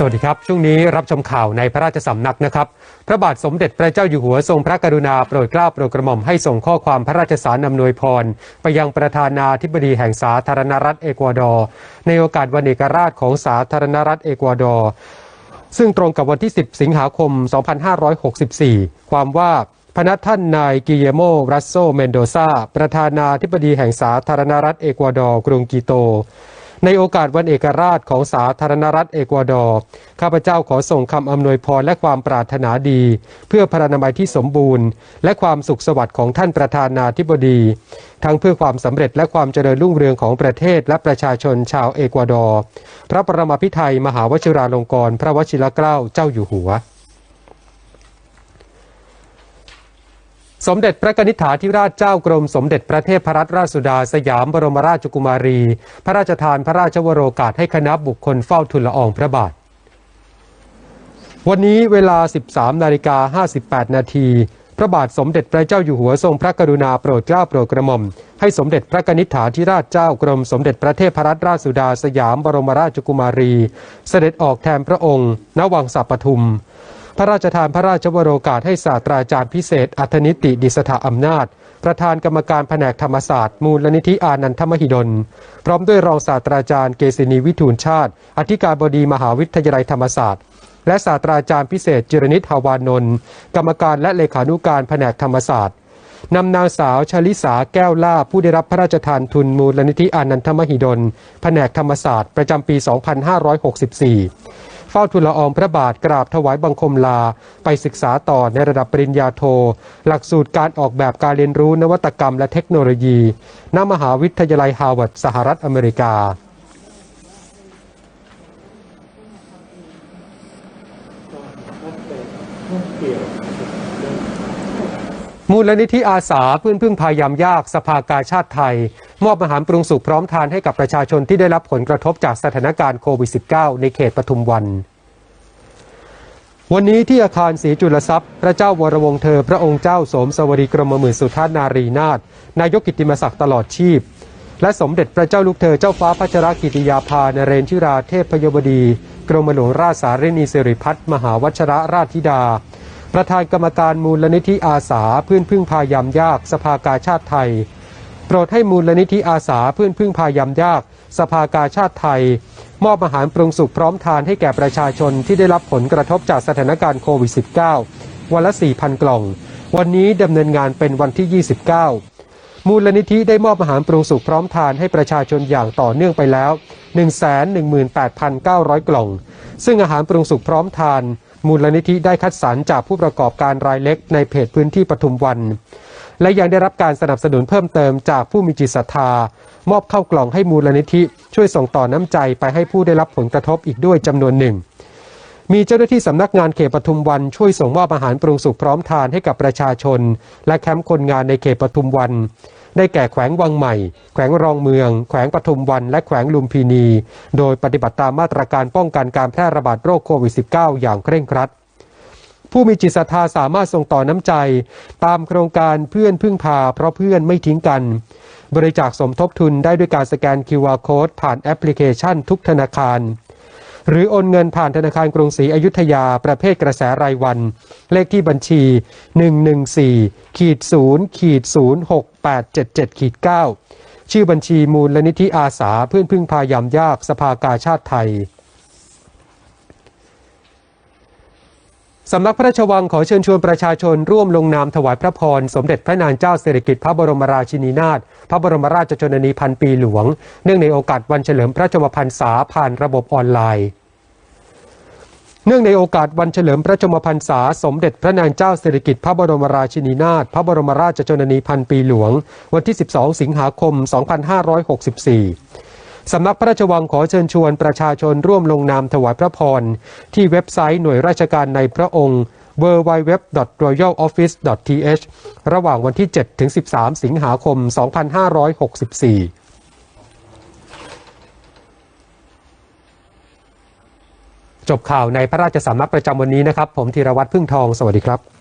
สวัสดีครับ ช่วงนี้รับชมข่าวในพระราชสำนักนะครับ พระบาทสมเด็จพระเจ้าอยู่หัวทรงพระกรุณาโปรดเกล้าโปรดกระหม่อมให้ส่งข้อความพระราชสารอำนวยพร ไปยังประธานาธิบดีแห่งสาธารณรัฐเอกวาดอร์ในโอกาสวันเอกราชของสาธารณรัฐเอกวาดอร์ซึ่งตรงกับวันที่ 10 สิงหาคม 2564 ความว่าพนักท่านนายกิเยโม รัสโซ เมนโดซาประธานาธิบดีแห่งสาธารณรัฐเอกวาดอร์กรุงกิโต ในโอกาสวันเอกราชของสาธารณรัฐเอกวาดอร์ข้าพเจ้าขอส่งคำอำนวยพรและความปรารถนาดี เพื่อพระนามัยที่สมบูรณ์ และความสุขสวัสดิ์ของท่านประธานาธิบดี ทั้งเพื่อความสำเร็จและความเจริญรุ่งเรืองของประเทศและประชาชนชาวเอกวาดอร์พระประมาพิไทยมหาวชิราลงกรณ์พระวชิรเกล้าเจ้าอยู่หัว สมเด็จพระนิษฐาธิราชเจ้ากรม สมเด็จพระเทพรัตนราชสุดาสยามบรมราชกุมารี พระราชทานพระราชวโรกาสให้คณะบุคคลเฝ้าทุนละอองพระบาท วันนี้เวลา 13นาฬิกา58 นาทีพระบาทสมเด็จพระเจ้าอยู่หัวทรงพระกรุณาโปรดเกล้าโปรดกระหม่อมให้สมเด็จพระนิษฐาธิราชเจ้ากรม สมเด็จพระเทพรัตนราชสุดาสยามบรมราชกุมารี เสด็จออกแทนพระองค์ ณ วังสัปปทุม พระราชทานพระราชวโรกาสให้ศาสตราจารย์พิเศษ อัธนิติดิสถาอำนาจ ประธานกรรมการแผนกธรรมศาสตร์ มูลนิธิอานันทมหิดล พร้อมด้วยรองศาสตราจารย์เกษินีวิทูลชาติ อธิการบดีมหาวิทยาลัยธรรมศาสตร์ และศาสตราจารย์พิเศษจิรนิตฮาวานนท์กรรมการและเลขานุการแผนกธรรมศาสตร์นำนางสาวชลิสาแก้วล่าผู้ได้รับพระราชทานทุนมูลนิธิอานันทมหิดล แผนกธรรมศาสตร์ประจำปี 2564 เฝ้าทุนละอองพระบาทกราบถวายบังคมลา ไปศึกษาต่อในระดับปริญญาโท หลักสูตรการออกแบบการเรียนรู้นวัตกรรมและเทคโนโลยีณมหาวิทยาลัยฮาร์วาร์ดสหรัฐอเมริกามูลนิธิอาสาเพื่อนพึ่งพายามยากสภากาชาติไทย มอบอาหารปรุงสุกพร้อมทานให้กับประชาชนที่ได้รับผลกระทบจากสถานการณ์โควิด -19 ในเขตปทุมวัน วันนี้ที่อาคารศรีจุลทรัพย์ พระเจ้าวรวงเธอ พระองค์เจ้าสมสวรีกรมหมื่นสุทานารีนาถนายกกิตติมศักดิ์ตลอดชีพ และสมเด็จพระเจ้าลูกเธอเจ้าฟ้าพัชรกิติยาภานเรนทิราเทพพยบดี กรมหลวงราชสารินีสิริพัฒน์มหาวัชรราชธิดาประธานกรรมการมูลนิธิอาสาเพื่อนพึ่งพายามยากสภากาชาติไทย โปรดให้มูลนิธิอาสาเพื่อนพึ่งพายามยาก สภากาชาติไทย มอบอาหารปรุงสุกพร้อมทานให้แก่ประชาชนที่ได้รับผลกระทบจากสถานการณ์โควิด -19 วันละ 4,000 กล่อง วันนี้ดำเนินงานเป็นวันที่ 29 มูลนิธิได้มอบอาหารปรุงสุกพร้อมทานให้ประชาชนอย่างต่อเนื่องไปแล้ว 118,900 กล่อง ซึ่งอาหารปรุงสุกพร้อมทาน มูลนิธิได้คัดสรรจากผู้ประกอบการรายเล็กในเพจพื้นที่ปทุมวัน และยังได้รับการสนับสนุนเพิ่มเติมจากผู้มีจิตศรัทธามอบเข้ากล่องให้มูลนิธิ ช่วยส่งต่อน้ำใจไปให้ผู้ได้รับผลกระทบอีกด้วยจำนวนหนึ่ง มีเจ้าหน้าที่สำนักงานเขตปทุมวันช่วยส่งมอบอาหารปรุงสุกพร้อมทานให้กับประชาชน และแคมป์คนงานในเขตปทุมวัน ได้แก่แขวงวังใหม่ แขวงรองเมือง แขวงปทุมวัน และแขวงลุมพินี โดยปฏิบัติตามมาตรการป้องกันการแพร่ระบาดโรคโควิด -19 อย่างเคร่งครัด ผู้มีจิตศรัทธาสามารถส่งต่อน้ำใจ ตามโครงการเพื่อนพึ่งพาเพราะเพื่อนไม่ทิ้งกัน บริจาคสมทบทุนได้ด้วยการสแกน QR Code ผ่านแอปพลิเคชันทุกธนาคาร หรือโอนเงินผ่านธนาคารกรุงศรีอยุธยาประเภทกระแสรายวัน เลขที่บัญชี 114ขีด0ขีด06877ขีด9ชื่อบัญชีมูลนิธิอาสาเพื่อนพึ่งพายามยากสภากาชาติไทย สำนักพระราชวังขอเชิญชวนประชาชนร่วมลงนามถวายพระพร สมเด็จพระนางเจ้าสิริกิติ์พระบรมราชินีนาถพระบรมราชชนนีพันปีหลวง เนื่องในโอกาสวันเฉลิมพระชนมพรรษาผ่านระบบออนไลน์ เนื่องในโอกาสวันเฉลิมพระชนมพรรษา สมเด็จพระนางเจ้าสิริกิติ์พระบรมราชินีนาถพระบรมราชชนนีพันปีหลวง วันที่ 12 สิงหาคม 2564 สำนักพระราชวังขอเชิญชวนประชาชนร่วมลงนามถวายพระพร ที่เว็บไซต์หน่วยราชการในพระองค์ www.royaloffice.th ระหว่างวันที่ 7 ถึง 13 สิงหาคม 2564จบข่าวในพระราชสำนักประจำวันนี้นะครับ ผมธีรวัตรพึ่งทอง สวัสดีครับ